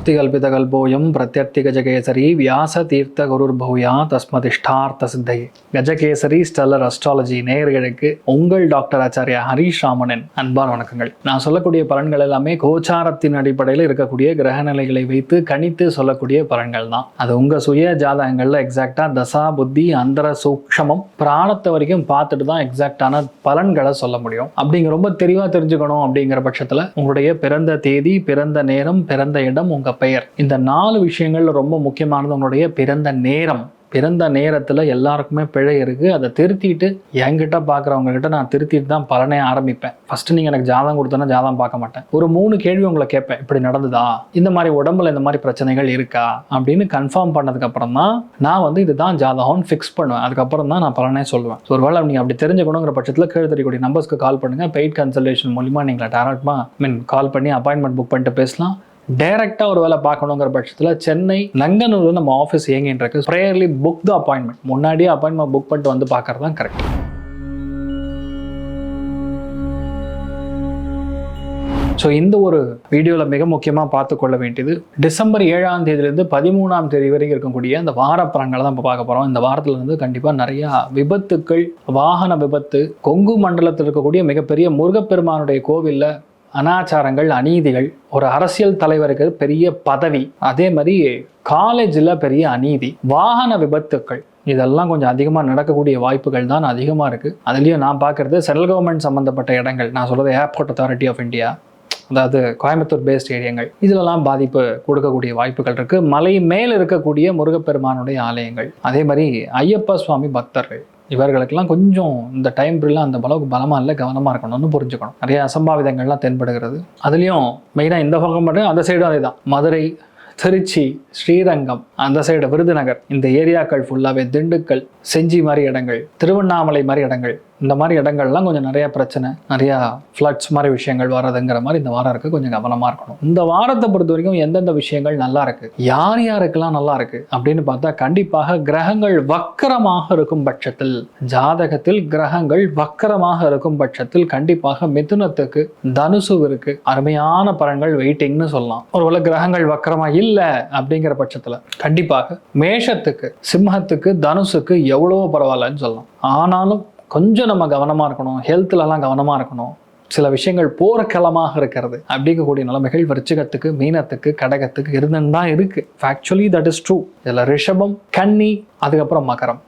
அர்த்திகல்பிதகல்போயம் பிரத்யர்த்தி கஜகேசரி வியாச தீர்த்த குருர் பௌயா தஸ்மதிஷ்டார்த்த சித்தையே கஜகேசரி ஸ்டெல்லர் அஸ்ட்ராலஜி நேயர்களுக்கு உங்கள் டாக்டர் ஆச்சாரியா ஹரீஷ் ராமனின் அன்பான வணக்கங்கள். நான் சொல்லக்கூடிய பலன்கள் எல்லாமே கோச்சாரத்தின் அடிப்படையில் இருக்கக்கூடிய கிரகநிலைகளை வைத்து கணித்து சொல்லக்கூடிய பலன்கள் தான். அது உங்கள் சுய ஜாதகங்களில் எக்ஸாக்டாக தசா புத்தி அந்தர சூக்ஷமம் பிராணத்தை வரைக்கும் பார்த்துட்டு தான் எக்ஸாக்டான பலன்களை சொல்ல முடியும். அப்படிங்க ரொம்ப தெளிவாக தெரிஞ்சுக்கணும் அப்படிங்கிற பட்சத்தில் உங்களுடைய பிறந்த தேதி பிறந்த நேரம் பிறந்த இடம் உங்கள் உங்க பெயர். இந்த நாலு விஷயங்கள் ரொம்ப முக்கியமானது உங்களுடைய பிறந்த நேரம். பிறந்த நேரத்தில் எல்லாருக்குமே பிழை இருக்குது அதை திருத்திட்டு என்கிட்ட பார்க்குறவங்ககிட்ட நான் திருத்திட்டு தான் பலனே ஆரம்பிப்பேன். ஃபஸ்ட்டு நீங்கள் எனக்கு ஜாதகம் கொடுத்தோன்னா ஜாதகம் பார்க்க மாட்டேன். ஒரு மூணு கேள்வி உங்களை கேட்பேன். இப்படி நடந்ததா? இந்த மாதிரி உடம்புல இந்த மாதிரி பிரச்சனைகள் இருக்கா? அப்படின்னு கன்ஃபார்ம் பண்ணதுக்கப்புறம் தான் நான் வந்து இதுதான் ஜாதகம்னு ஃபிக்ஸ் பண்ணுவேன். அதுக்கப்புறம் தான் நான் பலனே சொல்லுவேன். ஸோ ஒருவேளை நீங்கள் அப்படி தெரிஞ்சுக்கணுங்கிற பட்சத்தில் கீழே தெரியக்கூடிய நம்பர்ஸ்க்கு கால் பண்ணுங்கள் பெய்ட் கன்சல்டேஷன் மூலிமா நீங்கள் டேரக்டாக மீன் கால் பண்ணி அப்பாயின்மெண்ட் புக் பண்ணிட்டு பேசலாம். டைரக்டாக ஒரு வேலை பார்க்கணுங்கிற பட்சத்தில் சென்னை நங்கனூரில் நம்ம ஆஃபீஸ் இயங்கிட்டு இருக்கு. ப்ரேயர்லி புக் த அப்பாயின்மெண்ட் முன்னாடியே அப்பாயின்மெண்ட் புக் பண்ணிட்டு வந்து பார்க்கறது தான் கரெக்ட் ஸோ இந்த ஒரு வீடியோவில் மிக முக்கியமாக பார்த்துக்கொள்ள வேண்டியது டிசம்பர் ஏழாம் தேதியிலேருந்து பதிமூணாம் தேதி வரைக்கும் இருக்கக்கூடிய அந்த வார பலன்களை தான் இப்போ பார்க்க போகிறோம் இந்த வாரத்தில் இருந்து கண்டிப்பாக நிறையா விபத்துக்கள் வாகன விபத்து கொங்கு மண்டலத்தில் இருக்கக்கூடிய மிகப்பெரிய முருகப்பெருமானுடைய கோவிலில் அனாச்சாரங்கள் அநீதிகள். ஒரு அரசியல் தலைவருக்கு பெரிய பதவி அதே மாதிரி காலேஜில் பெரிய அநீதி வாகன விபத்துக்கள். இதெல்லாம் கொஞ்சம் அதிகமாக நடக்கக்கூடிய வாய்ப்புகள் தான் அதிகமாக இருக்குது அதுலேயும் நான் பார்க்குறது சென்ட்ரல் கவர்மெண்ட் சம்மந்தப்பட்ட இடங்கள். நான் சொல்கிறது ஏர்போர்ட் அத்தாரிட்டி ஆஃப் இந்தியா அதாவது கோயம்புத்தூர் பேஸ்ட் ஏரியங்கள். இதிலெல்லாம் பாதிப்பு கொடுக்கக்கூடிய வாய்ப்புகள் இருக்குது மலை மேல் இருக்கக்கூடிய முருகப்பெருமானுடைய ஆலயங்கள். அதே மாதிரி ஐயப்ப சுவாமி பக்தர்கள். இவர்களுக்கெல்லாம் கொஞ்சம் இந்த டைம் பீரியடில் அந்த அளவுக்கு பலமாக இல்லை கவனமாக இருக்கணும்னு புரிஞ்சுக்கணும். நிறைய அசம்பாவிதங்கள்லாம் தென்படுகிறது. அதுலேயும் மெயினாக இந்த பக்கம் மட்டும் அந்த சைடும் அதே தான் மதுரை திருச்சி ஸ்ரீரங்கம் அந்த சைடு விருதுநகர். இந்த ஏரியாக்கள் ஃபுல்லாகவே திண்டுக்கல் செஞ்சி மாதிரி இடங்கள் திருவண்ணாமலை மாதிரி இடங்கள். இந்த மாதிரி இடங்கள்லாம் கொஞ்சம் நிறையா பிரச்சனை நிறையா ஃப்ளட்ஸ் மாதிரி விஷயங்கள் வர்றதுங்கிற மாதிரி இந்த வாரம் இருக்குது கொஞ்சம் கவனமாக இருக்கணும். இந்த வாரத்தை பொறுத்த வரைக்கும் எந்தெந்த விஷயங்கள் நல்லா இருக்குது யார் யாருக்கெல்லாம் நல்லா இருக்குது அப்படின்னு பார்த்தா கண்டிப்பாக கிரகங்கள் வக்கரமாக இருக்கும் பட்சத்தில் ஜாதகத்தில் கிரகங்கள் வக்கரமாக இருக்கும் பட்சத்தில் கண்டிப்பாக மிதுனத்துக்கு தனுசுவிற்கு அருமையான பலன்கள் வெயிட்டிங்னு சொல்லலாம். ஒருவேளை கிரகங்கள் வக்கரமாக இல்லை அப்படிங்கிற பட்சத்தில் கண்டிப்பாக மேஷத்துக்கு சிம்மத்துக்கு தனுசுக்கு எவ்வளவோ பரவாயில்லன்னு சொல்லலாம். ஆனாலும் கொஞ்சம் நம்ம கவனமாக இருக்கணும். ஹெல்த்லலாம் கவனமாக இருக்கணும். சில விஷயங்கள் போர்க்களமாக இருக்கிறது. அப்படிங்கக்கூடிய நிலைமைகள் விருச்சிகத்துக்கு மீனத்துக்கு கடகத்துக்கு இருந்துன்னு தான் இருக்குது ஆக்சுவலி தட் இஸ் ட்ரூ இதில் ரிஷபம் கன்னி அதுக்கப்புறம் மகரம்.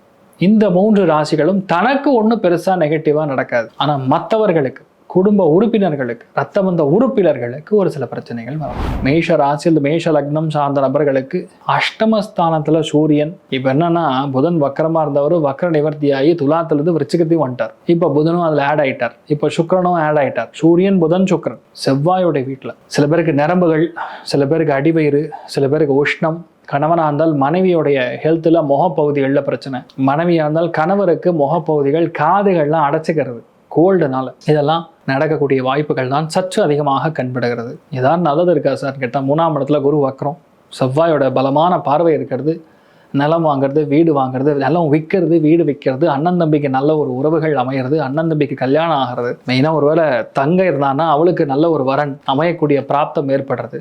இந்த மூன்று ராசிகளும் தனக்கு ஒன்றும் பெருசாக நெகட்டிவாக நடக்காது. ஆனால் மற்றவர்களுக்கு குடும்ப உறுப்பினர்களுக்கு ரத்த வந்த உறுப்பினர்களுக்கு ஒரு சில பிரச்சனைகள் வரும். மேஷ ராசியில் மேஷ லக்னம் சார்ந்த நபர்களுக்கு அஷ்டமஸ்தானத்தில் சூரியன். இப்போ என்னன்னா புதன் வக்கரமாக இருந்தவர் வக்கர நிவர்த்தியாகி துலாத்திலிருந்து விருச்சிகத்தையும் வந்துட்டார். இப்போ புதனும் அதில் ஆட் ஆயிட்டார். இப்போ சுக்கரனும் ஆட் ஆயிட்டார். சூரியன் புதன் சுக்கரன். செவ்வாயோட வீட்டில் சில பேருக்கு நரம்புகள் சில பேருக்கு அடிவயிறு சில பேருக்கு உஷ்ணம். கணவனாக இருந்தால் மனைவியோடைய ஹெல்த்தில் முகப்பகுதிகளில் பிரச்சனை. மனைவியாக இருந்தால் கணவருக்கு முகப்பகுதிகள் காதுகள்லாம் அடைச்சிக்கிறது. கோல்டுனால இதெல்லாம் நடக்கக்கூடிய வாய்ப்புகள் தான் சற்று அதிகமாக கண்படுகிறது. ஏதாவது நல்லது இருக்கா சார்? கேட்டால் மூணாம் இடத்துல குரு வக்கரம் செவ்வாயோட பலமான பார்வை இருக்கிறது. நிலம் வாங்குறது வீடு வாங்குறது நிலம் விற்கிறது வீடு விற்கிறது அண்ணன் தம்பிக்கு நல்ல ஒரு உறவுகள் அமையிறது அண்ணன் தம்பிக்கு கல்யாணம் ஆகிறது. மெயினாக ஒருவேளை தங்க இருந்தான்னா அவளுக்கு நல்ல ஒரு வரன் அமையக்கூடிய பிராப்தம் ஏற்படுறது.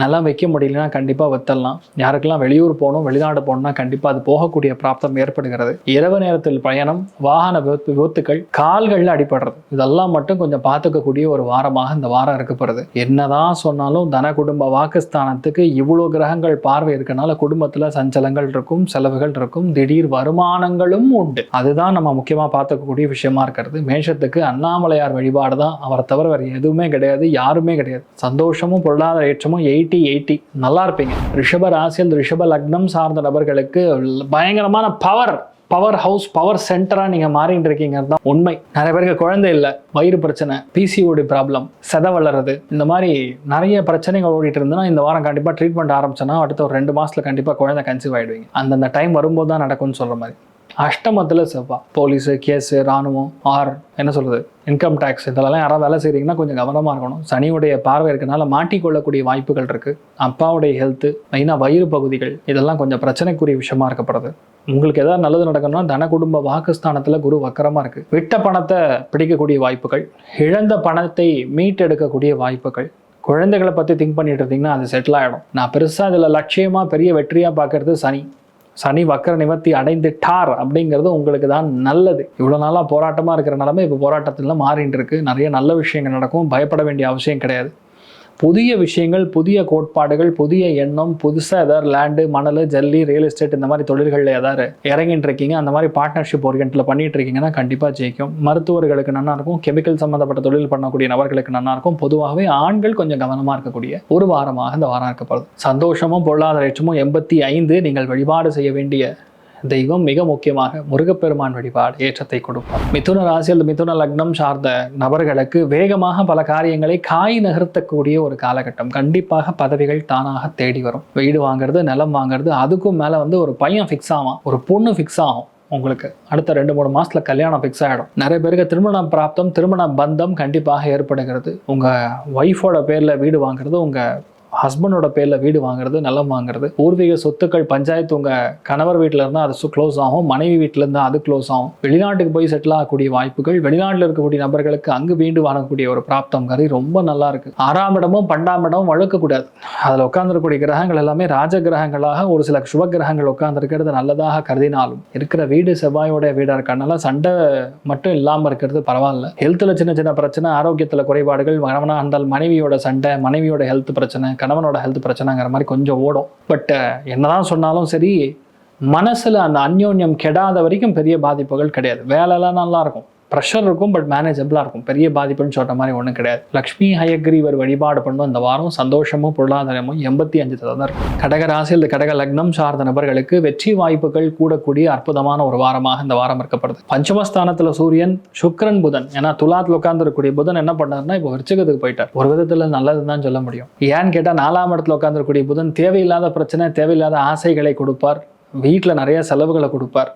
நிலம் வைக்க முடியலன்னா கண்டிப்பாக வித்தரலாம். யாருக்கெல்லாம் வெளியூர் போகணும் வெளிநாடு போகணும்னா கண்டிப்பாக அது போகக்கூடிய பிராப்தம் ஏற்படுகிறது. இரவு நேரத்தில் பயணம் வாகன விபத்து விபத்துக்கள் கால்களில் அடிபடுறது. இதெல்லாம் மட்டும் கொஞ்சம் பார்த்துக்கக்கூடிய ஒரு வாரமாக இந்த வாரம் இருக்கப்படுது என்னதான் சொன்னாலும் தன குடும்ப வாக்குஸ்தானத்துக்கு இவ்வளோ கிரகங்கள் பார்வை இருக்கனால குடும்பத்தில் சஞ்சலங்கள் இருக்கும் செலவுகள் இருக்கும் திடீர் வருமானங்களும் உண்டு. அதுதான் நம்ம முக்கியமாக பார்த்துக்கக்கூடிய விஷயமா இருக்கிறது. மேஷத்துக்கு அண்ணாமலையார் வழிபாடு தான் அவரை தவிர வேறு எதுவுமே கிடையாது யாருமே கிடையாது. சந்தோஷமும் பொருளாதார ஏற்றமும் எய் எயிட்டி எயிட்டி. நல்லா இருப்பீங்க. ரிஷப ராசியில் ரிஷப லக்னம் சார்ந்த நபர்களுக்கு பயங்கரமான பவர் பவர் ஹவுஸ் பவர் சென்டராக நீங்கள் மாறிட்டு இருக்கீங்கிறது தான் உண்மை. நிறைய பேருக்கு குழந்தை இல்லை வயிறு பிரச்சனை பிசிஓடி ப்ராப்ளம் செத வளருது. இந்த மாதிரி நிறைய பிரச்சனைகள் ஓடிட்டு இருந்ததுன்னா இந்த வாரம் கண்டிப்பாக ட்ரீட்மெண்ட் ஆரம்பிச்சோன்னா அடுத்த ஒரு ரெண்டு மாதத்தில் கண்டிப்பாக குழந்தை கன்சீவ் ஆகிடுவீங்க அந்தந்த டைம் வரும்போது தான் நடக்கும்னு சொல்கிற மாதிரி. அஷ்டமத்தில் செவ்வாய் போலீஸு கேஸு ராணுவம் ஆர் என்ன சொல்கிறது இன்கம் டேக்ஸ் இதெல்லாம் யாராவது வேலை செய்கிறீங்கன்னா கொஞ்சம் கவனமாக இருக்கணும். சனியுடைய பார்வை இருக்கனால மாட்டிக்கொள்ளக்கூடிய வாய்ப்புகள் இருக்குது அப்பாவுடைய ஹெல்த்து மெயினாக வயிறு பகுதிகள் இதெல்லாம் கொஞ்சம் பிரச்சனைக்குரிய விஷயமா இருக்கப்படுது. உங்களுக்கு எதாவது நல்லது நடக்கணும்னா தன குடும்ப வாக்குஸ்தானத்தில் குரு வக்கரமாக இருக்குது விட்ட பணத்தை பிடிக்கக்கூடிய வாய்ப்புகள் இழந்த பணத்தை மீட்டெடுக்கக்கூடிய வாய்ப்புகள். குழந்தைகளை பற்றி திங்க் பண்ணிட்டு இருந்தீங்கன்னா அது செட்டில் ஆகிடும் நான் பெருசாக இதில் லட்சியமாக பெரிய வெற்றியாக பார்க்கறது சனி. சனி வக்கர நிவர்த்தி அடைந்துட்டார் அப்படிங்கிறது உங்களுக்கு தான் நல்லது. இவ்வளோ நாளாக போராட்டமாக இருக்கிற நிலமை இப்போ போராட்டத்தில் மாறிட்டு இருக்கு. நிறைய நல்ல விஷயங்கள் நடக்கும். பயப்பட வேண்டிய அவசியம் கிடையாது. புதிய விஷயங்கள் புதிய கோட்பாடுகள் புதிய எண்ணம் புதுசாக ஏதாவது லேண்டு மணல் ஜல்லி ரியல் எஸ்டேட் இந்த மாதிரி தொழில்களில் ஏதாவது இறங்கிட்டு இருக்கீங்க அந்த மாதிரி பார்ட்னர்ஷிப் ஓரியன்ட்டில் பண்ணிட்டு இருக்கீங்கன்னா கண்டிப்பாக ஜெயிக்கும். மருத்துவர்களுக்கு நல்லா இருக்கும் கெமிக்கல் சம்மந்தப்பட்ட தொழில் பண்ணக்கூடிய நபர்களுக்கு நல்லா இருக்கும். பொதுவாகவே ஆண்கள் கொஞ்சம் கவனமாக இருக்கக்கூடிய ஒரு வாரமாக இந்த வாரம் இருக்கப்படுது சந்தோஷமும் பொருளாதார ஏற்றமும் எண்பத்தி ஐந்து நீங்கள் வழிபாடு செய்ய வேண்டிய தெய்வம் மிக முக்கியமாக முருகப்பெருமான் வழிபாடு ஏற்றத்தை கொடுப்பார். மிதுன ராசி அல்லது மிதுன லக்னம் சார்ந்த நபர்களுக்கு வேகமாக பல காரியங்களை காய் நகர்த்தக்கூடிய ஒரு காலகட்டம். கண்டிப்பாக பதவிகள் தானாக தேடி வரும். வீடு வாங்குறது நிலம் வாங்குறது அதுக்கும் மேலே வந்து ஒரு பையன் ஃபிக்ஸ் ஆகும் ஒரு பொண்ணு ஃபிக்ஸ் ஆகும். உங்களுக்கு அடுத்த ரெண்டு மூணு மாசத்துல கல்யாணம் ஃபிக்ஸ் ஆகிடும் நிறைய பேருக்கு திருமணம் பிராப்தம் திருமண பந்தம் கண்டிப்பாக ஏற்படுகிறது. உங்கள் ஒய்ஃபோட பேரில் வீடு வாங்குறது உங்கள் ஹஸ்பண்டோட பேரில் வீடு வாங்குறது நிலம் வாங்குறது பூர்வீக சொத்துக்கள் பஞ்சாயத்து உங்கள் கணவர் வீட்டில் இருந்தால் அது க்ளோஸ் ஆகும் மனைவி வீட்டில் இருந்தால் அது க்ளோஸ் ஆகும். வெளிநாட்டுக்கு போய் செட்டில் ஆகக்கூடிய வாய்ப்புகள் வெளிநாட்டில் இருக்கக்கூடிய நபர்களுக்கு அங்கு வீண்டு வாங்கக்கூடிய ஒரு பிராப்தம் கறி ரொம்ப நல்லா இருக்கு. ஆறாம் இடமும் பன்னெண்டாம் இடமும் வழுக்கக்கூடாது அதில் உட்காந்துருக்கக்கூடிய கிரகங்கள் எல்லாமே ராஜ கிரகங்களாக ஒரு சில சுப கிரகங்கள் உட்காந்துருக்கிறது நல்லதாக கருதினாலும் இருக்கிற வீடு செவ்வாயோட வீடாக இருக்கனால சண்டை மட்டும் இல்லாமல் இருக்கிறது பரவாயில்ல. ஹெல்த்தில் சின்ன சின்ன பிரச்சனை ஆரோக்கியத்தில் குறைபாடுகள் கணவனாக இருந்தால் மனைவியோட சண்டை மனைவியோட ஹெல்த் பிரச்சனை கணவனோட ஹெல்த் பிரச்சனைங்கிற மாதிரி கொஞ்சம் ஓடும். பட் என்னதான் சொன்னாலும் சரி மனசில் அந்த அந்யோன்யம் கெடாத வரைக்கும் பெரிய பாதிப்புகள் கிடையாது. வேலைலாம் நல்லா இருக்கும். ப்ரெஷர் இருக்கும் பட் மேனேஜபிளாக இருக்கும். பெரிய பாதிப்புன்னு சொல்கிற மாதிரி ஒன்றும் கிடையாது. லக்ஷ்மி ஹயக்ரீவர் வழிபாடு பண்ணும் இந்த வாரம் சந்தோஷமும் பொருளாதாரமும் எண்பத்தி அஞ்சு சதவீதம் இருக்கும் கடக ராசி அல்லது கடக லக்னம் சார்ந்த நபர்களுக்கு வெற்றி வாய்ப்புகள் கூடக்கூடிய அற்புதமான ஒரு வாரமாக இந்த வாரம் இருக்கப்படுது பஞ்சமஸ்தானத்தில் சூரியன் சுக்ரன் புதன். ஏன்னா துலாத்தில் உட்காந்துருக்கக்கூடிய புதன் என்ன பண்ணாருன்னா இப்போ விருச்சகத்துக்கு போயிட்டார். ஒரு விதத்தில் நல்லது தான் சொல்ல முடியும். ஏன்னு கேட்டால் நாலாம் இடத்துல உட்காந்துருக்கக்கூடிய புதன் தேவையில்லாத பிரச்சனை தேவையில்லாத ஆசைகளை கொடுப்பார். வீட்டில் நிறைய செலவுகளை கொடுப்பார்.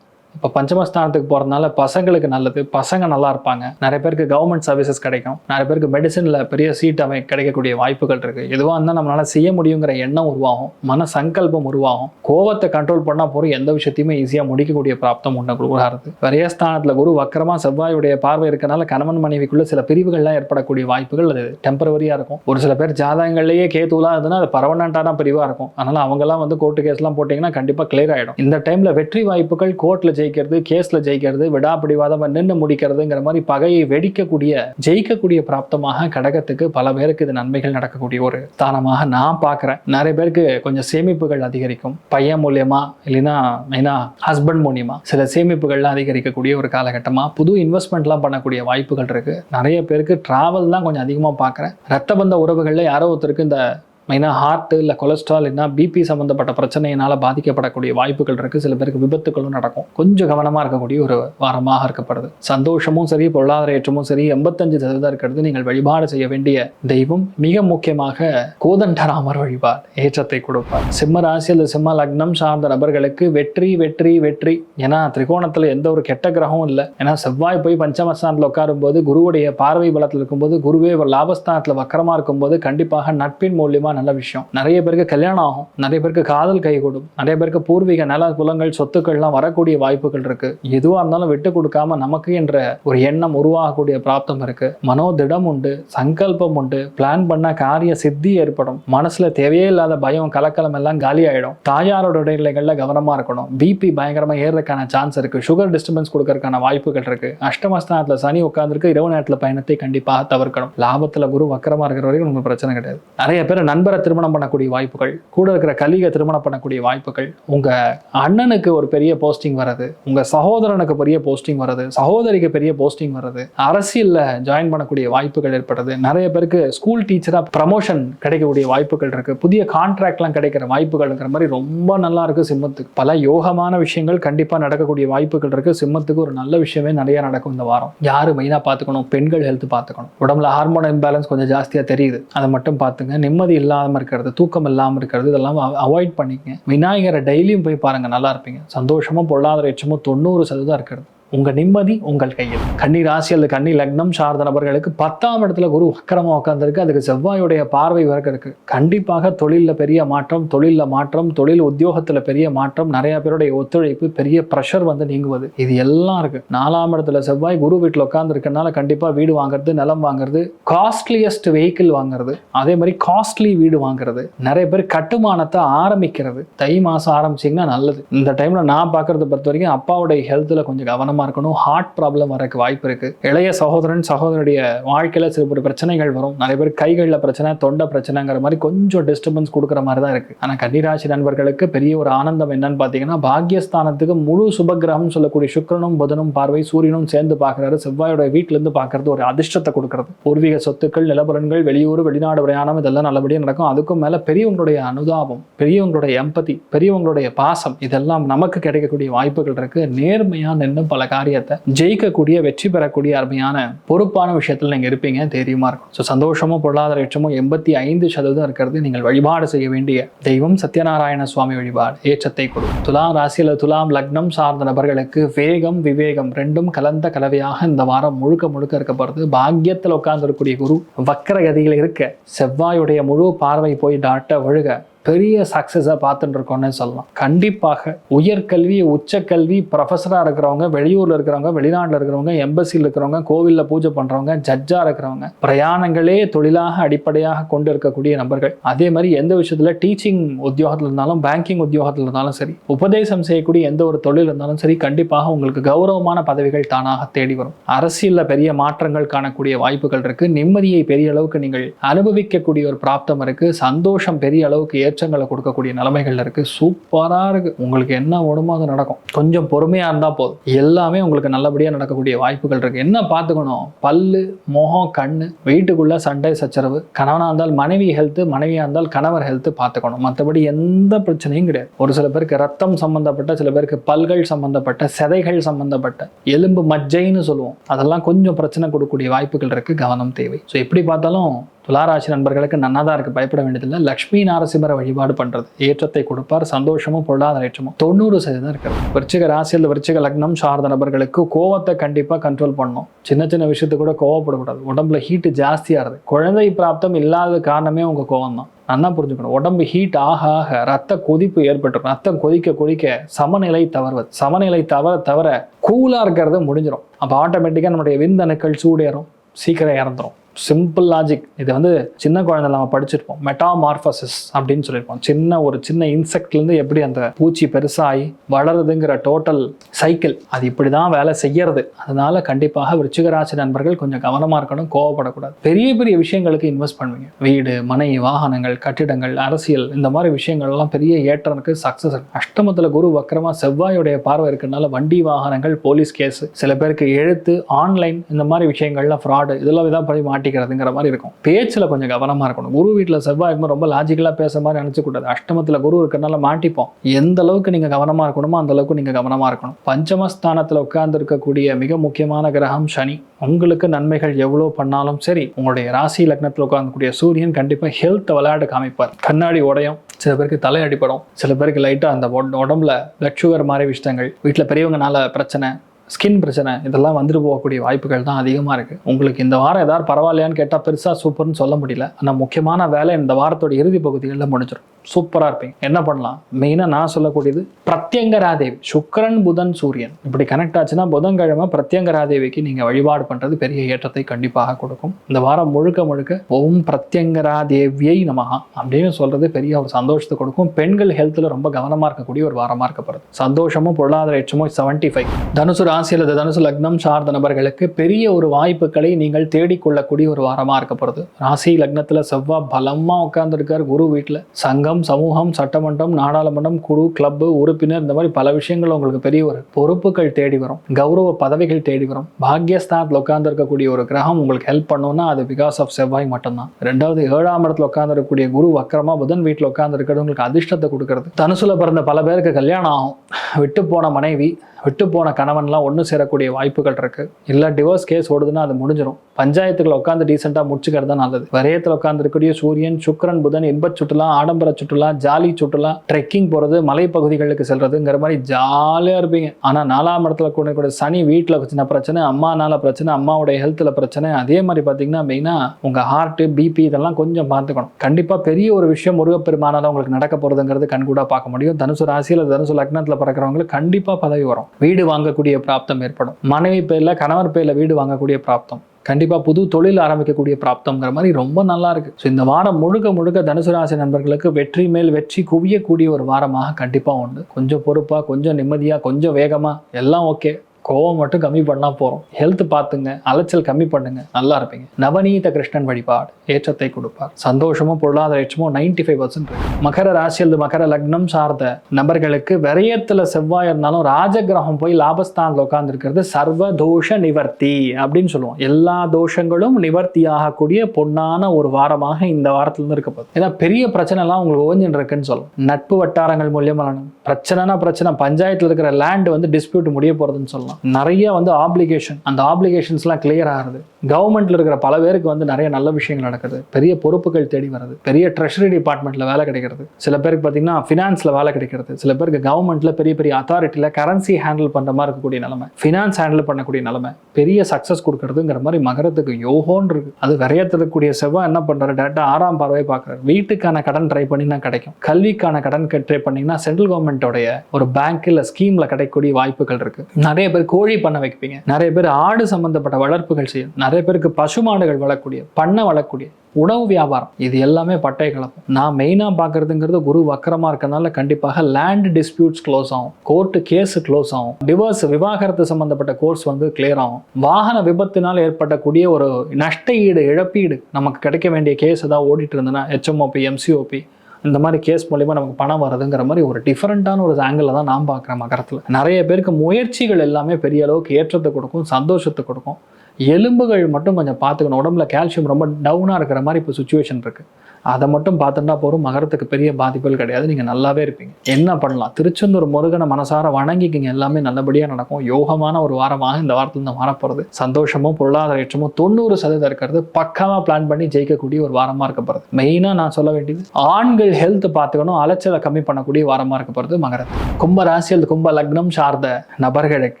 இப்போ பஞ்சமஸ்தானத்துக்கு போகிறதுனால பசங்களுக்கு நல்லது. பசங்க நல்லா இருப்பாங்க. நிறைய பேருக்கு கவர்மெண்ட் சர்வீசஸ் கிடைக்கும். நிறைய பேருக்கு மெடிசனில் பெரிய சீட் அமை கிடைக்கக்கூடிய வாய்ப்புகள் இருக்குது எதுவாக இருந்தால் நம்மளால் செய்ய முடியுங்கிற எண்ணம் உருவாகும். மன சங்கல்பம் உருவாகும். கோவத்தை கண்ட்ரோல் பண்ணால் போகிற எந்த விஷயத்தையுமே ஈஸியாக முடிக்கக்கூடிய பிராப்தம் உண்டு பெரிய ஸ்தானத்தில் குரு வக்கரமாக செவ்வாயுடைய பார்வை இருக்கனால கணவன் மனைவிக்குள்ள சில பிரிவுகள்லாம் ஏற்படக்கூடிய வாய்ப்புகள் அது டெம்பரவரியாக இருக்கும். ஒரு சில பேர் ஜாதகங்கள்லேயே கேத்துலாம் இருந்ததுன்னா அது பரவனண்டான பிரிவாக இருக்கும். அதனால் அவங்கெல்லாம் வந்து கோர்ட்டு கேஸ்லாம் போட்டிங்கன்னா கண்டிப்பாக கிளியர் ஆகிடும் இந்த டைமில் வெற்றி வாய்ப்புகள் கோர்ட்டில் ஜெயிக்கிறது கேஸ்ல ஜெயிக்கிறது விடாப்பிடிவாதம் நின்று முடிக்கிறதுங்கிற மாதிரி பகையை வெடிக்கக்கூடிய ஜெயிக்கக்கூடிய பிராப்தமாக கடகத்துக்கு பல பேருக்கு இது நன்மைகள் நடக்கக்கூடிய ஒரு ஸ்தானமாக நான் பார்க்குறேன். நிறைய பேருக்கு கொஞ்சம் சேமிப்புகள் அதிகரிக்கும். பையன் மூலியமா இல்லைன்னா மெயினாக ஹஸ்பண்ட் மூலியமா சில சேமிப்புகள்லாம் அதிகரிக்கக்கூடிய ஒரு காலகட்டமாக புது இன்வெஸ்ட்மெண்ட்லாம் பண்ணக்கூடிய வாய்ப்புகள் இருக்குது நிறைய பேருக்கு ட்ராவல் தான் கொஞ்சம் அதிகமாக பார்க்குறேன். ரத்த பந்த உறவுகளில் யாரோ ஒருத்தருக்கு இந்த மெயினாக ஹார்ட் இல்லை கொலஸ்ட்ரால் இல்லைனா பிபி சம்மந்தப்பட்ட பிரச்சனையினால் பாதிக்கப்படக்கூடிய வாய்ப்புகள் இருக்குது சில பேருக்கு விபத்துகளும் நடக்கும். கொஞ்சம் கவனமாக இருக்கக்கூடிய ஒரு வாரமாக இருக்கப்படுது சந்தோஷமும் சரி பொருளாதார ஏற்றமும் சரி எண்பத்தஞ்சு சதவீதம் இருக்கிறது. நீங்கள் வழிபாடு செய்ய வேண்டிய தெய்வம் மிக முக்கியமாக கோதண்டராமர் வழிபாடு ஏற்றத்தை கொடுப்பார். சிம்ம ராசி அல்லது சிம்ம லக்னம் சார்ந்த நபர்களுக்கு வெற்றி வெற்றி வெற்றி. ஏன்னா திரிகோணத்தில் எந்த ஒரு கெட்ட கிரகமும் இல்லை. ஏன்னா செவ்வாய் போய் பஞ்சமஸ்தானத்தில் உட்காரும்போது குருவுடைய பார்வை பலத்தில் இருக்கும்போது குருவே லாபஸ்தானத்தில் வக்கரமாக இருக்கும்போது கண்டிப்பாக நட்பின் மூலியமாக நல்ல விஷயம். நிறைய பேருக்கு கல்யாணம் ஆகும். நிறைய பேருக்கு காதல் கைகூடும் நிறைய பேருக்கு பூர்வீக நில குலங்கள் சொத்துக்கள்லாம் வரக்கூடிய வாய்ப்புகள் இருக்கு. எதுவாக இருந்தாலும் விட்டு கொடுக்காம நமக்கு என்ற ஒரு எண்ணம் உருவாகக்கூடிய பிராப்தம் இருக்கு. மனோதிடம் உண்டு சங்கல்பம் உண்டு. பிளான் பண்ண காரிய சித்தி ஏற்படும். மனசுல தேவையே இல்லாத பயம் கலக்கலம் எல்லாம் காலி ஆயிடும். தாயாரோட இடைநிலைகள்ல கவனமா இருக்கணும். பிபி பயங்கரமா ஏறதுக்கான சான்ஸ் இருக்கு. சுகர் டிஸ்டர்பன்ஸ் கொடுக்கறதுக்கான வாய்ப்புகள் இருக்கு. அஷ்டமஸ்தானத்துல சனி உட்கார்ந்துருக்கு. இரவு நேரத்துல பயணத்தை கண்டிப்பாக தவிர்க்கணும். லாபத்துல குரு வக்கரமா இருக்கிற வரைக்கும் உங்களுக்கு பிரச்சனை கிடையாது. நிறைய பேர் நன் திருமணம் பண்ணக்கூடிய வாய்ப்புகள் கூட இருக்கிற கலிகை திருமணம் பண்ணக்கூடிய வாய்ப்புகள் உங்கள் அண்ணனுக்கு ஒரு பெரிய போஸ்டிங் வர்றது உங்கள் சகோதரனுக்கு பெரிய போஸ்டிங் வர்றது சகோதரிக்கு பெரிய போஸ்டிங் வர்றது அரசியலில் ஜாயின் பண்ணக்கூடிய வாய்ப்புகள் ஏற்படுது. நிறைய பேருக்கு ஸ்கூல் டீச்சராக ப்ரமோஷன் கிடைக்கக்கூடிய வாய்ப்புகள் இருக்குது புதிய கான்ட்ராக்ட்லாம் கிடைக்கிற வாய்ப்புகள்ங்கிற மாதிரி ரொம்ப நல்லா இருக்குது சிம்மத்துக்கு. பல யோகமான விஷயங்கள் கண்டிப்பாக நடக்கக்கூடிய வாய்ப்புகள் இருக்குது சிம்மத்துக்கு ஒரு நல்ல விஷயமே நிறைய நடக்கும் இந்த வாரம். யார் மெயினாக பார்த்துக்கணும்? பெண்கள் ஹெல்த் பார்த்துக்கணும். உடம்புல ஹார்மோன் இம்பேலன்ஸ் கொஞ்சம் ஜாஸ்தியாக தெரியுது. அதை மட்டும் பார்த்துங்க. நிம்மதி இல்லை இல்லாமல் இருக்கிறது தூக்கம் இல்லாமல் இருக்கிறது இதெல்லாம் அவாய்ட் பண்ணிக்கங்க. விநாயகரை டெய்லியும் போய் பாருங்க நல்லா இருப்பீங்க. சந்தோஷமும் பொருளாதார ஏற்றமும் தொண்ணூறு சதவீதம் இருக்கிறது. உங்கள் நிம்மதி உங்கள் கையில். கன்னி ராசி அல்லது கன்னி லக்னம் சார்ந்த நபர்களுக்கு பத்தாம் இடத்துல குரு வக்கரமா உட்காந்துருக்கு அதுக்கு செவ்வாயுடைய பார்வை வரைக்கும் இருக்குது கண்டிப்பாக தொழிலில் பெரிய மாற்றம் தொழிலில் மாற்றம் தொழில் உத்தியோகத்தில் பெரிய மாற்றம் நிறைய பேருடைய ஒத்துழைப்பு பெரிய ப்ரெஷர் வந்து நீங்குவது. இது எல்லாம் இருக்குது நாலாம் இடத்துல செவ்வாய் குரு வீட்டில் உட்காந்துருக்கனால கண்டிப்பாக வீடு வாங்குறது நிலம் வாங்குறது காஸ்ட்லியஸ்ட் வெஹிக்கிள் வாங்குறது அதே மாதிரி காஸ்ட்லி வீடு வாங்குறது நிறைய பேர் கட்டுமானத்தை ஆரம்பிக்கிறது. தை மாதம் ஆரம்பிச்சிங்கன்னா நல்லது. இந்த டைமில் நான் பார்க்கறத பொறுத்த வரைக்கும் அப்பாவுடைய ஹெல்த்தில் கொஞ்சம் கவனமாக இருக்கணும் ஹார்ட் ப்ராப்ளம் வரக்கு வாய்ப்பு இருக்கு. இளைய சகோதரன் சகோதரனுடைய வாழ்க்கையில் சில ஒரு பிரச்சனைகள் வரும். நிறைய பேர் கைகளில் பிரச்சனை தொண்டை பிரச்சனைங்கிற மாதிரி கொஞ்சம் டிஸ்டர்பன்ஸ் கொடுக்குற மாதிரி தான் இருக்கு. ஆனால் கன்னிராசி நண்பர்களுக்கு பெரிய ஒரு ஆனந்தம் என்னன்னு பார்த்தீங்கன்னா பாக்கியஸ்தானத்துக்கு முழு சுபகிரகம் சொல்லக்கூடிய சுக்கிரனும் புதனும் பார்வை சூரியனும் சேர்ந்து பார்க்குறாரு. செவ்வாயோட வீட்டிலேருந்து பார்க்குறது பார்க்கறது ஒரு அதிர்ஷ்டத்தை கொடுக்கறது. பூர்வீக சொத்துக்கள் நிலபுலன்கள் வெளியூர் வெளிநாடு பிரயாணம் இதெல்லாம் நல்லபடியாக நடக்கும். அதுக்கும் மேலே பெரியவங்களுடைய அனுதாபம் பெரியவங்களுடைய எம்பதி பெரியவங்களுடைய பாசம் இதெல்லாம் நமக்கு கிடைக்கக்கூடிய வாய்ப்புகள் இருக்குது நேர்மையாக நின்று பல காரியத்தை ஜெயிக்கக்கூடிய வெற்றி பெறக்கூடிய அருமையான பொறுப்பான விஷயத்தில் நீங்கள் இருப்பீங்க. தெரியுமா இருக்கும் ஸோ சந்தோஷமும் பொருளாதார ஏற்றமும் எண்பத்தி ஐந்து சதவீதம் இருக்கிறது. நீங்கள் வழிபாடு செய்ய வேண்டிய தெய்வம் சத்யநாராயண சுவாமி வழிபாடு. ஏற்றத்தை கொடுக்கும். துலாம் ராசியில் துலாம் லக்னம் சார்ந்த நபர்களுக்கு வேகம் விவேகம் ரெண்டும் கலந்த கலவையாக இந்த வாரம் முழுக்க முழுக்க இருக்க போகிறது பாக்கியத்தில் உட்கார்ந்திருக்கக்கூடிய குரு வக்கரகதியில் இருக்க செவ்வாயுடைய முழு பார்வை போய் டாட்ட ஒழுக பெரிய சக்ஸஸாக பார்த்துட்டு இருக்கோம்னு சொல்லலாம். கண்டிப்பாக உயர்கல்வி உச்சக்கல்வி ப்ரொஃபஸராக இருக்கிறவங்க வெளியூரில் இருக்கிறவங்க வெளிநாட்டில் இருக்கிறவங்க எம்பசியில் இருக்கிறவங்க கோவிலில் பூஜை பண்ணுறவங்க ஜட்ஜாக இருக்கிறவங்க பிரயாணங்களே தொழிலாக அடிப்படையாக கொண்டு இருக்கக்கூடிய நபர்கள். அதே மாதிரி எந்த விஷயத்தில் டீச்சிங் உத்தியோகத்தில் இருந்தாலும் பேங்கிங் உத்தியோகத்தில் இருந்தாலும் சரி உபதேசம் செய்யக்கூடிய எந்த ஒரு தொழில் இருந்தாலும் சரி கண்டிப்பாக உங்களுக்கு கௌரவமான பதவிகள் தானாக தேடி வரும். அரசியலில் பெரிய மாற்றங்கள் காணக்கூடிய வாய்ப்புகள் இருக்குது நிம்மதியை பெரிய அளவுக்கு நீங்கள் அனுபவிக்கக்கூடிய ஒரு பிராப்தம் இருக்குது சந்தோஷம் பெரிய அளவுக்கு ஏற்றங்களை கொடுக்கக்கூடிய நிலைமைகள்ல இருக்கு. சூப்பராக இருக்கு. உங்களுக்கு என்ன வேணுமோ அது நடக்கும். கொஞ்சம் பொறுமையா இருந்தா போதும். எல்லாமே உங்களுக்கு நல்லபடியாக நடக்கக்கூடிய வாய்ப்புகள் இருக்கு. என்ன பார்த்துக்கணும்? பல்லு முகம் கண்ணு. வீட்டுக்குள்ள சண்டை சச்சரவு. கணவனாக இருந்தால் மனைவி ஹெல்த் மனைவியாக இருந்தால் கணவர் ஹெல்த் பார்த்துக்கணும். மற்றபடி எந்த பிரச்சனையும் கிடையாது. ஒரு சில பேருக்கு ரத்தம் சம்பந்தப்பட்ட சில பேருக்கு பல்கள் சம்பந்தப்பட்ட செதைகள் சம்பந்தப்பட்ட எலும்பு மஜ்ஜைன்னு சொல்லுவோம். அதெல்லாம் கொஞ்சம் பிரச்சனை கொடுக்கக்கூடிய வாய்ப்புகள் இருக்கு. கவனம் தேவை. ஸோ எப்படி பார்த்தாலும் துளாராசி நண்பர்களுக்கு நன்னா தான் பயப்பட வேண்டியதில்லை. லக்ஷ்மி நாரசிம்மரை வழிபாடு பண்றது. ஏற்றத்தை கொடுப்பார். சந்தோஷமும் பொருளாதார ஏற்றமும். தொண்ணூறு சதவீதம் இருக்கிறது விருச்சிக ராசியில் விருச்சிக லக்னம் சார்ந்த நபர்களுக்கு கோவத்தை கண்டிப்பாக கண்ட்ரோல் பண்ணணும். சின்ன சின்ன விஷயத்துக்கு கூட கோவப்படக்கூடாது. உடம்புல ஹீட்டு ஜாஸ்தியாகிறது குழந்தை பிராப்தம் இல்லாத காரணமே உங்க கோவம் தான். நல்லா புரிஞ்சுக்கணும். உடம்பு ஹீட் ஆக ஆக ரத்த கொதிப்பு ஏற்பட்டுரும். ரத்தம் கொதிக்க கொதிக்க சமநிலை தவறுவது. சமநிலை தவற தவிர கூலாக இருக்கிறது முடிஞ்சிடும் அப்போ ஆட்டோமேட்டிக்காக நம்முடைய விந்தணுக்கள் சூடேறும். சீக்கிரம் இறந்துடும் சிம்பிள் லாஜிக் இது வந்து சின்ன குழந்தை நம்ம படிச்சிருப்போம். மெட்டாமார்பசிஸ் அப்படின்னு சொல்லியிருப்போம். சின்ன ஒரு சின்ன இன்செக்ட்லேருந்து எப்படி அந்த பூச்சி பெருசாகி வளருதுங்கிற டோட்டல் சைக்கிள் அது இப்படி தான் வேலை செய்யறது. அதனால கண்டிப்பாக விருச்சிகராசி நண்பர்கள் கொஞ்சம் கவனமாக இருக்கணும். கோவப்படக்கூடாது. பெரிய பெரிய விஷயங்களுக்கு இன்வெஸ்ட் பண்ணுவீங்க. வீடு மனை வாகனங்கள் கட்டிடங்கள் அரசியல் இந்த மாதிரி விஷயங்கள்லாம் பெரிய ஏற்றம் இருக்கு சக்ஸஸ் அஷ்டமத்தில் குரு வக்கரமாக செவ்வாயுடைய பார்வை இருக்கனால வண்டி வாகனங்கள் போலீஸ் கேஸ் சில பேருக்கு எழுத்து ஆன்லைன் இந்த மாதிரி விஷயங்கள்லாம் ஃப்ராடு இதெல்லாம் இதாக பண்ணி மாட்டிக்கிறதுங்கிற மாதிரி இருக்கும். பேச்சில் கொஞ்சம் கவனமாக இருக்கணும். குரு வீட்டில் செவ்வாய் ரொம்ப லாஜிக்கலாக பேச மாதிரி நினச்சிக்கூடாது அஷ்டமத்தில் குரு இருக்கிறனால மாட்டிப்போம். எந்த அளவுக்கு நீங்கள் கவனமாக இருக்கணுமோ அந்த அளவுக்கு நீங்கள் கவனமாக இருக்கணும். பஞ்சமஸ்தானத்தில் உட்கார்ந்துருக்கக்கூடிய மிக முக்கியமான கிரகம் சனி. உங்களுக்கு நன்மைகள் எவ்வளோ பண்ணாலும் சரி உங்களுடைய ராசி லக்னத்தில் உட்கார்ந்துக்கூடிய சூரியன் கண்டிப்பாக ஹெல்த்தை விளையாட காமிப்பார். கண்ணாடி உடையும் சில பேருக்கு தலை அடிப்படும் சில பேருக்கு லைட்டாக அந்த உடம்புல பிளட் சுகர் மாதிரி விஷயங்கள் வீட்டில் பெரியவங்கனால பிரச்சனை ஸ்கின் பிரச்சனை இதெல்லாம் வந்துட்டு போகக்கூடிய வாய்ப்புகள் தான் அதிகமாக இருக்குது உங்களுக்கு இந்த வாரம் ஏதாவது பரவாயில்லையான்னு கேட்டால் பெருசாக சூப்பர்னு சொல்ல முடியல. ஆனால் முக்கியமான வேலை இந்த வாரத்தோட இறுதி பகுதிகளில் முடிஞ்சிடும் சூப்பராக இருப்பீங்க என்ன பண்ணலாம்? மெயினாக நான் சொல்லக்கூடியது பிரத்யங்கராதேவி சுக்கிரன் புதன் சூரியன். இப்படி கனெக்ட் ஆச்சுன்னா புதன்கிழமை பிரத்யங்கராதேவிக்கு நீங்கள் வழிபாடு பண்ணுறது பெரிய ஏற்றத்தை கண்டிப்பாக கொடுக்கும். இந்த வாரம் முழுக்க முழுக்க ஓம் பிரத்யங்கராதேவியை நமகா அப்படின்னு சொல்கிறது பெரிய ஒரு சந்தோஷத்தை கொடுக்கும். பெண்கள் ஹெல்த்தில் ரொம்ப கவனமாக இருக்கக்கூடிய ஒரு வாரமாக இருக்கப்படுது சந்தோஷமும் பொருளாதார எச்சமோ செவன்டி ஃபைவ் தனுசு ராசியில் தனுசு லக்னம் சார்ந்த நபர்களுக்கு பெரிய ஒரு வாய்ப்புகளை நீங்கள் தேடிக்கொள்ளக்கூடிய ஒரு வாரமாக இருக்கப்படுது ராசி லக்னத்தில் செவ்வாய் பலமாக உட்கார்ந்துருக்கார் குரு வீட்டில் சங்கம் சமூகம் சட்டமன்றம் நாடாளுமன்றம் குழு கிளப்பு உறுப்பினர் இந்த மாதிரி பல விஷயங்கள் உங்களுக்கு பெரிய ஒரு பொறுப்புகள் தேடி வரும். கௌரவ பதவிகள் தேடி வரும். பாக்யஸ்தானத்தில் உட்கார்ந்து இருக்கக்கூடிய ஒரு கிரகம் உங்களுக்கு ஹெல்ப் பண்ணணும்னா அது பிகாஸ் ஆஃப் செவ்வாய் மட்டும்தான். ரெண்டாவது ஏழாம் இடத்துல உட்கார்ந்து இருக்கக்கூடிய குரு வக்கரமா புதன் வீட்டில் உட்கார்ந்து இருக்கிறது உங்களுக்கு அதிர்ஷ்டத்தை கொடுக்கறது. தனுசுல பிறந்த பல பேருக்கு கல்யாணம் ஆகும். விட்டு போன மனைவி விட்டு போன கணவன்லாம் ஒன்று சேரக்கூடிய வாய்ப்புகள் இருக்குது இல்லை டிவோர்ஸ் கேஸ் ஓடுதுன்னா அது முடிஞ்சிடும் பஞ்சாயத்துக்களை உட்காந்து டீசெண்டாக முடிச்சுக்கிறது தான் நல்லது. வரையத்தில் உட்காந்துருக்கக்கூடிய சூரியன் சுக்கரன் புதன் இன்பச் சுற்றுலா ஆடம்பர சுற்றுலா ஜாலி சுற்றுலா ட்ரெக்கிங் போகிறது மலைப்பகுதிகளுக்கு செல்றதுங்கிற மாதிரி ஜாலியாக இருப்பீங்க. ஆனால் நாலாம் இடத்துல கூட கூட சனி வீட்டில் சின்ன பிரச்சனை அம்மானால பிரச்சனை அம்மாவுடைய ஹெல்த்தில் பிரச்சனை அதே மாதிரி பார்த்தீங்கன்னா மெயினாக உங்கள் ஹார்ட்டு பிபி இதெல்லாம் கொஞ்சம் பார்த்துக்கணும். கண்டிப்பாக பெரிய ஒரு விஷயம் முருகப்பெருமானால் உங்களுக்கு நடக்க போகிறதுங்கிறது கண்கூடாக பார்க்க முடியும். தனுசு ராசியில் தனுசு லக்னத்தில் பிறக்கிறவங்களுக்கு கண்டிப்பாக பதவி வரும். வீடு வாங்கக்கூடிய பிராப்தம் ஏற்படும். மனைவி பேரில் கணவர் பேரில் வீடு வாங்கக்கூடிய பிராப்தம். கண்டிப்பாக புது தொழில் ஆரம்பிக்கக்கூடிய பிராப்தங்கிற மாதிரி ரொம்ப நல்லா இருக்குது ஸோ இந்த வாரம் முழுக்க முழுக்க தனுசு ராசி நண்பர்களுக்கு வெற்றி மேல் வெற்றி குவியக்கூடிய ஒரு வாரமாக கண்டிப்பாக உண்டு. கொஞ்சம் பொறுப்பாக கொஞ்சம் நிம்மதியாக கொஞ்சம் வேகமாக எல்லாம் ஓகே கோவம் மட்டும் கம்மி பண்ணால் போகிறோம் ஹெல்த் பார்த்துங்க அலைச்சல் கம்மி பண்ணுங்க நல்லா இருப்பீங்க. நவநீத கிருஷ்ணன் வழிபாடு ஏற்றத்தை கொடுப்பார். சந்தோஷமும் பொருளாதார ஏற்றமும் நைன்டி ஃபைவ் பர்சன்ட் மகர ராசியிலிருந்து மகர லக்னம் சார்ந்த நபர்களுக்கு விரயத்தில் செவ்வாய் இருந்தாலும் ராஜகிரகம் போய் லாபஸ்தானில் உட்காந்துருக்கிறது சர்வ தோஷ நிவர்த்தி அப்படின்னு சொல்லுவோம். எல்லா தோஷங்களும் நிவர்த்தி ஆகக்கூடிய பொன்னான ஒரு வாரமாக இந்த வாரத்திலிருந்து இருக்க போகுது. ஏன்னா பெரிய பிரச்சனைலாம் உங்களுக்கு ஓஞ்சின்னு இருக்குன்னு சொல்லலாம் நட்பு வட்டாரங்கள் மூலியமாக பிரச்சனைனா பிரச்சனை. பஞ்சாயத்தில் இருக்கிற லேண்ட் வந்து டிஸ்பியூட் முடிய போகிறதுன்னு சொல்லலாம். நிறைய வந்து ஆப்ளிகேஷன் அந்த ஆப்ளிகேஷன்ஸ்லாம் கிளியர் ஆகுது. கவர்மெண்ட்டில் இருக்கிற பல பேருக்கு வந்து நிறைய நல்ல விஷயங்கள் நடக்குது. பெரிய பொறுப்புகள் தேடி வருது. பெரிய ட்ரெஷரி டிபார்ட்மெண்ட்டில் வேலை கிடைக்கிறது. சில பேருக்கு பார்த்தீங்கன்னா ஃபினான்ஸில் வேலை கிடைக்கிறது. சில பேருக்கு கவர்மெண்ட்டில் பெரிய பெரிய அத்தாரிட்டியில் கரன்சி ஹேண்டில் பண்ணுற மாதிரி இருக்கக்கூடிய நிலமை. ஃபினான்ஸ் ஹேண்டில் பண்ணக்கூடிய நிலமை. பெரிய சக்சஸ் கொடுக்கறதுங்கிற மாதிரி மகரத்துக்கு யோகோன்னு இருக்கு. அது விரையத்திற்கக்கூடிய செவ்வாய் என்ன பண்ணுறாரு டேரெக்டாக ஆறாம் பார்வை பார்க்குறாரு. வீட்டுக்கான கடன் ட்ரை பண்ணினா கிடைக்கும். கல்விக்கான கடன் ட்ரை பண்ணிங்கன்னா சென்ட்ரல் கவர்மெண்ட் கவர்மெண்ட்டோடைய ஒரு பேங்க்கில் ஸ்கீமில் கிடைக்கக்கூடிய வாய்ப்புகள் இருக்குது நிறைய பேர் கோழி பண்ண வைப்பீங்க. நிறைய பேர் ஆடு சம்பந்தப்பட்ட வளர்ப்புகள் செய்யும். நிறைய பேருக்கு பசுமாடுகள் வளரக்கூடிய பண்ணை வளரக்கூடிய உணவு வியாபாரம் இது எல்லாமே பட்டை கலப்பம் நான் மெயினாக பார்க்கறதுங்கிறது குரு வக்கரமாக இருக்கிறதுனால கண்டிப்பாக லேண்ட் டிஸ்பியூட்ஸ் க்ளோஸ் ஆகும். கோர்ட்டு கேஸ் க்ளோஸ் ஆகும். டிவோர்ஸ் விவாகரத்து சம்பந்தப்பட்ட கோர்ஸ் வந்து கிளியர் ஆகும். வாகன விபத்தினால் ஏற்படக்கூடிய ஒரு நஷ்ட ஈடு இழப்பீடு நமக்கு கிடைக்க வேண்டிய கேஸ் ஏதாவது ஓடிட்டு இருந்ததுன்னா ஹெச்எம்ஓபி எம்சிஓபி இந்த மாதிரி கேஸ் மூலிமா நமக்கு பணம் வருதுங்கிற மாதிரி ஒரு டிஃப்ரெண்ட்டான ஒரு ஆங்கிளில் தான் நான் பார்க்குறேன் மகரத்தில். நிறைய பேருக்கு முயற்சிகள் எல்லாமே பெரிய அளவுக்கு ஏற்றத்தை கொடுக்கும் சந்தோஷத்தை கொடுக்கும். எலும்புகள் மட்டும் கொஞ்சம் பார்த்துக்கணும். உடம்புல கால்சியம் ரொம்ப டவுனாக இருக்கிற மாதிரி இப்போ சுச்சுவேஷன் இருக்குது அதை மட்டும் பார்த்துட்டா போதும். மகரத்துக்கு பெரிய பாதிப்புகள் கிடையாது. நீங்கள் நல்லாவே இருப்பீங்க. என்ன பண்ணலாம்? திருச்செந்தூர் முருகனை மனசார வணங்கிக்கிங்க. எல்லாமே நல்லபடியாக நடக்கும். யோகமான ஒரு வாரமாக இந்த வாரத்தில் இருந்து வரப்போகிறது சந்தோஷமும் பொருளாதார ஏற்றமும் தொண்ணூறு சதவீதம் இருக்கிறது. பக்கமாக பிளான் பண்ணி ஜெயிக்கக்கூடிய ஒரு வாரமாக இருக்க போகிறது மெயினாக நான் சொல்ல வேண்டியது ஆண்கள் ஹெல்த் பார்த்துக்கணும். அலைச்சலை கம்மி பண்ணக்கூடிய வாரமாக இருக்க போகிறது மகரத்து கும்ப ராசி அல்லது கும்ப லக்னம் சார்ந்த நபர்களுக்கு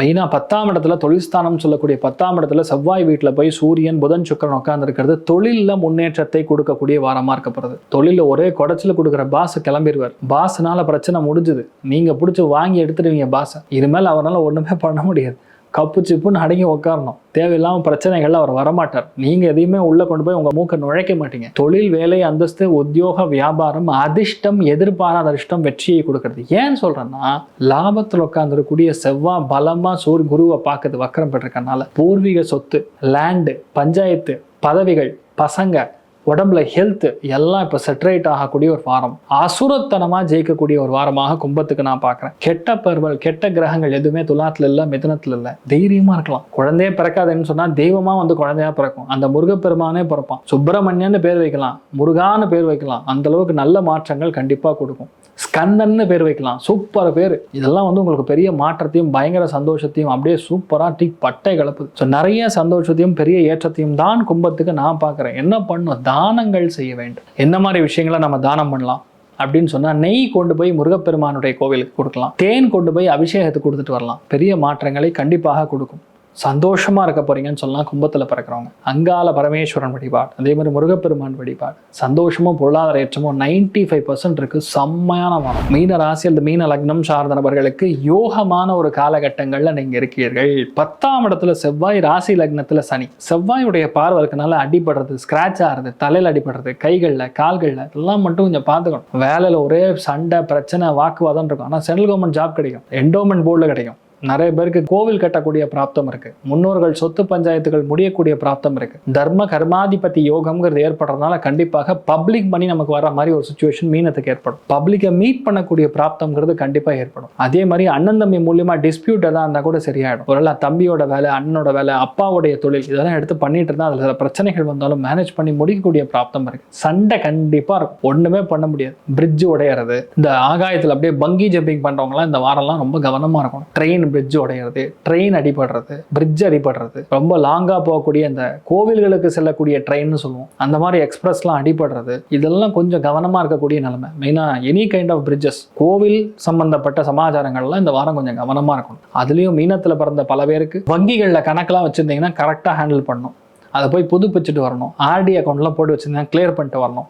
மெயினாக பத்தாம் இடத்துல தொழில்ஸ்தானம் சொல்லக்கூடிய பத்தாம் இடத்துல செவ்வாய் வீட்டில் போய் சூரியன் புதன் சுக்கரன் உட்கார்ந்துருக்கிறது. தொழிலில் முன்னேற்றத்தை கொடுக்கக்கூடிய வாரமாக இருக்கப்படுறது தொழிலில் ஒரே குடைச்சல் கொடுக்குற பாஸ் கிளம்பிடுவார் பாஸ்னால பிரச்சனை முடிஞ்சுது. நீங்கள் பிடிச்சி வாங்கி எடுத்துடுவீங்க பாஸை இனிமேல் அவரால் ஒன்றுமே பண்ண முடியாது. கப்பு சிப்புன்னு அடங்கி உட்காரணும் தேவையில்லாமல் பிரச்சனைகள் அவர் வரமாட்டார். நீங்க எதையுமே உள்ள கொண்டு போய் உங்க மூக்க நுழைக்க மாட்டீங்க. தொழில் வேலை அந்தஸ்து உத்தியோக வியாபாரம் அதிர்ஷ்டம் எதிர்பாராத அதிர்ஷ்டம் வெற்றியை கொடுக்கறது. ஏன் சொல்றேன்னா லாபத்தில் உட்காந்துருக்கூடிய செவ்வாய் பலமா சூர் குருவை பார்க்கறது வக்கரம் பெற்றிருக்கனால பூர்வீக சொத்து லேண்டு பஞ்சாயத்து பதவிகள் பசங்க உடம்புல ஹெல்த் எல்லாம் இப்போ செட்ரேட் ஆகக்கூடிய ஒரு வாரம். அசுரத்தனமாக ஜெயிக்கக்கூடிய ஒரு வாரமாக கும்பத்துக்கு நான் பார்க்குறேன். கெட்ட பருவல் கெட்ட கிரகங்கள் எதுவுமே துலாத்தில் இல்லை மிதனத்தில் இல்லை. தைரியமாக இருக்கலாம். குழந்தையே பிறக்காதுன்னு சொன்னால் தெய்வமாக வந்து குழந்தையாக பிறக்கும். அந்த முருகப்பெருமானே பிறப்பான். சுப்பிரமணியன்னு பேர் வைக்கலாம். முருகான்னு பேர் வைக்கலாம். அந்த அளவுக்கு நல்ல மாற்றங்கள் கண்டிப்பாக கொடுக்கும். ஸ்கந்தன்னு பேர் வைக்கலாம். சூப்பர் பேர். இதெல்லாம் வந்து உங்களுக்கு பெரிய மாற்றத்தையும் பயங்கர சந்தோஷத்தையும் அப்படியே சூப்பராக டீ பட்டை கலப்புது ஸோ நிறைய சந்தோஷத்தையும் பெரிய ஏற்றத்தையும் தான் கும்பத்துக்கு நான் பார்க்குறேன். என்ன பண்ணும்? தான் தானங்கள் செய்ய வேண்டும். என்ன மாதிரி விஷயங்களை நம்ம தானம் பண்ணலாம்? அப்படின்னு சொன்னால் நெய் கொண்டு போய் முருகப்பெருமானுடைய கோவிலுக்கு கொடுக்கலாம். தேன் கொண்டு போய் அபிஷேகத்துக்கு கொடுத்துட்டு வரலாம். பெரிய மாற்றங்களை கண்டிப்பாக கொடுக்கும். சந்தோஷமாக இருக்க போறீங்கன்னு சொல்லலாம் கும்பத்தில் பிறக்கிறவங்க. அங்கால பரமேஸ்வரன் வழிபாடு அதே மாதிரி முருகப்பெருமான் வழிபாடு. சந்தோஷமும் பொருளாதார ஏற்றமும் நைன்டி ஃபைவ் பர்சன்ட் இருக்கு. செம்மையான வாரம். மீன ராசி அல்லது மீன லக்னம் சார்ந்த நபர்களுக்கு யோகமான ஒரு காலகட்டங்களில் நீங்கள் இருக்கீர்கள். பத்தாம் இடத்துல செவ்வாய் ராசி லக்னத்தில் சனி. செவ்வாயுடைய பார்வை இருக்கனால அடிபடுறது ஸ்கிராச் ஆகிறது தலையில் அடிபடுறது கைகளில் கால்களில் இதெல்லாம் மட்டும் கொஞ்சம் பார்த்துக்கணும். வேலையில் ஒரே சண்டை பிரச்சனை வாக்குவாதம் இருக்கும். ஆனால் சென்ட்ரல் கவர்மெண்ட் ஜாப் கிடைக்கும். என்டோமெண்ட் போர்டில் கிடைக்கும். நிறைய பேருக்கு கோவில் கட்டக்கூடிய பிராப்தம் இருக்கு. முன்னோர்கள் சொத்து பஞ்சாயத்துகள் முடியக்கூடிய பிராப்தம் இருக்கு. தர்ம கர்மாதிபதி யோகம்ங்கிறது ஏற்படுறதுனால கண்டிப்பாக பப்ளிக் மணி நமக்கு வர மாதிரி ஒரு சுச்சுவேஷன் மீனத்துக்கு ஏற்படும். பப்ளிக்கை மீட் பண்ணக்கூடிய பிராப்தம்ங்கிறது கண்டிப்பாக ஏற்படும். அதே மாதிரி அண்ணன் தம்பி மூலியமா டிஸ்பியூட் எதாவது இருந்தால் கூட சரியாயிடும். ஒருவேளை தம்பியோட வேலை அண்ணனோட வேலை அப்பாவுடைய தொழில் இதெல்லாம் எடுத்து பண்ணிட்டு இருந்தா அதில் சில பிரச்சனைகள் வந்தாலும் மேனேஜ் பண்ணி முடிக்கக்கூடிய பிராப்தம் இருக்கு. சண்டை கண்டிப்பாக இருக்கும். ஒன்றுமே பண்ண முடியாது. பிரிட்ஜ் உடையறது இந்த ஆகாயத்தில் அப்படியே பங்கி ஜம்பிங் பண்ணுறவங்களாம் இந்த வாரம்லாம் ரொம்ப கவனமாக இருக்கும் ட்ரெயின் பிரிட்ஜ் உடையிறது ட்ரெயின் அடிபடுறது பிரிட்ஜ் அடிபடுறது ரொம்ப லாங்காக போகக்கூடிய அந்த கோவில்களுக்கு செல்லக்கூடிய ட்ரெயின்னு சொல்லுவோம். அந்த மாதிரி எக்ஸ்பிரஸ்லாம் அடிபடுறது இதெல்லாம் கொஞ்சம் கவனமாக இருக்கக்கூடிய நிலைமை. மெயினாக எனி கைண்ட் ஆஃப் பிரிட்ஜஸ் கோவில் சம்பந்தப்பட்ட சமாச்சாரங்கள்லாம் இந்த வாரம் கொஞ்சம் கவனமாக இருக்கணும். அதுலேயும் மீனத்தில் பிறந்த பல பேருக்கு வங்கிகளில் கணக்கெலாம் வச்சுருந்தீங்கன்னா கரெக்டாக ஹேண்டில் பண்ணணும். அதை போய் புதுப்பிச்சுட்டு வரணும். ஆர்டி அக்கௌண்ட்லாம் போட்டு வச்சுருந்தீங்கன்னா கிளியர் பண்ணிட்டு வரணும்.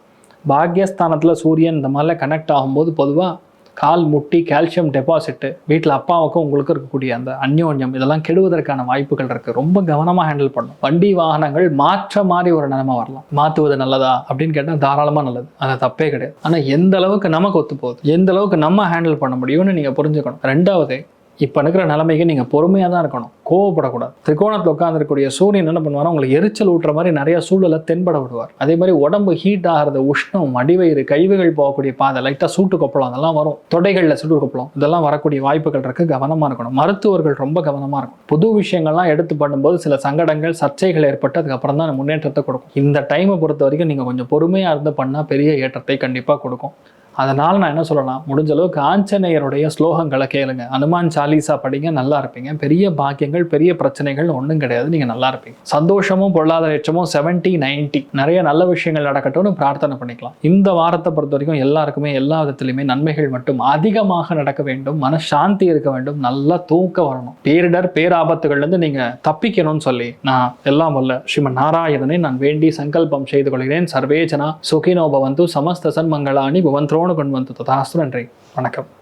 பாக்யஸ்தானத்தில் சூரியன் இந்த மாதிரிலாம் கனெக்ட் ஆகும்போது பொதுவாக கால் முட்டி கால்சியம் டெபாசிட்டு வீட்டில் அப்பாவுக்கும் உங்களுக்கு இருக்கக்கூடிய அந்த அந்யோன்யம் இதெல்லாம் கெடுவதற்கான வாய்ப்புகள் இருக்குது ரொம்ப கவனமாக ஹேண்டில் பண்ணணும். வண்டி வாகனங்கள் மாற்ற மாதிரி ஒரு நிலைமை வரலாம். மாற்றுவது நல்லதா அப்படின்னு கேட்டால் தாராளமாக நல்லது. அது தப்பே கிடையாது. ஆனால் எந்த அளவுக்கு நமக்கு ஒத்து போகுது எந்த அளவுக்கு நம்ம ஹேண்டில் பண்ண முடியும்னு நீங்கள் புரிஞ்சுக்கணும். ரெண்டாவது இப்போ இருக்கிற நிலைமைக்கு நீங்கள் பொறுமையாக தான் இருக்கணும். கோவப்படக்கூடாது. திரிகோணத்தில் உட்காந்துருக்கக்கூடிய சூரியன் என்ன பண்ணுவார் உங்களுக்கு எரிச்சல் ஊட்டுற மாதிரி நிறைய சூழலை தென்பட விடுவார். அதே மாதிரி உடம்பு ஹீட் ஆகிறது உஷ்ணம் அடிவயிறு கைவுகள் போகக்கூடிய பாதை லைட்டாக சூட்டு கொப்பளம் அதெல்லாம் வரும். தொடைகளில் சூட்டு கொப்பளம் இதெல்லாம் வரக்கூடிய வாய்ப்புகள் இருக்கு. கவனமாக இருக்கணும். மருத்துவர்கள் ரொம்ப கவனமாக இருக்கும் புது விஷயங்கள்லாம் எடுத்து பண்ணும்போது சில சங்கடங்கள் சர்ச்சைகள் ஏற்பட்டு அதுக்கப்புறம் தான் முன்னேற்றத்தை கொடுக்கும். இந்த டைமை பொறுத்த வரைக்கும் நீங்கள் கொஞ்சம் பொறுமையாக இருந்து பண்ணால் பெரிய ஏற்றத்தை கண்டிப்பாக கொடுக்கும். அதனால் நான் என்ன சொல்லலாம்? முடிஞ்ச அளவுக்கு ஆஞ்சநேயருடைய ஸ்லோகங்களை கேளுங்க. அனுமான் சாலிசா படிங்க நல்லா இருப்பீங்க. பெரிய பாக்கியங்கள் பெரிய பிரச்சனைகள் ஒன்றும் கிடையாது. நீங்கள் நல்லா இருப்பீங்க. சந்தோஷமும் பொருளாதார ஏற்றமும் செவன்ட்டி நைன்ட்டி நிறைய நல்ல விஷயங்கள் நடக்கட்டும்னு பிரார்த்தனை பண்ணிக்கலாம். இந்த வாரத்தை பொறுத்த வரைக்கும் எல்லாருக்குமே எல்லா விதத்திலுமே நன்மைகள் மட்டும் அதிகமாக நடக்க வேண்டும். மனசாந்தி இருக்க வேண்டும். நல்லா தூக்கம் வரணும். பேரிடர் பேராபத்துகள்லேருந்து நீங்கள் தப்பிக்கணும்னு சொல்லி நான் எல்லாம் வல்ல. ஸ்ரீமன் நாராயணனை நான் வேண்டி சங்கல்பம் செய்து கொள்கிறேன். சர்வேஜனா சுகினோபவந்து சமஸ்த சன்மங்களானி புவந்த்ரோணு கொண்டு வந்து ததாஸ்து நன்றி. வணக்கம்.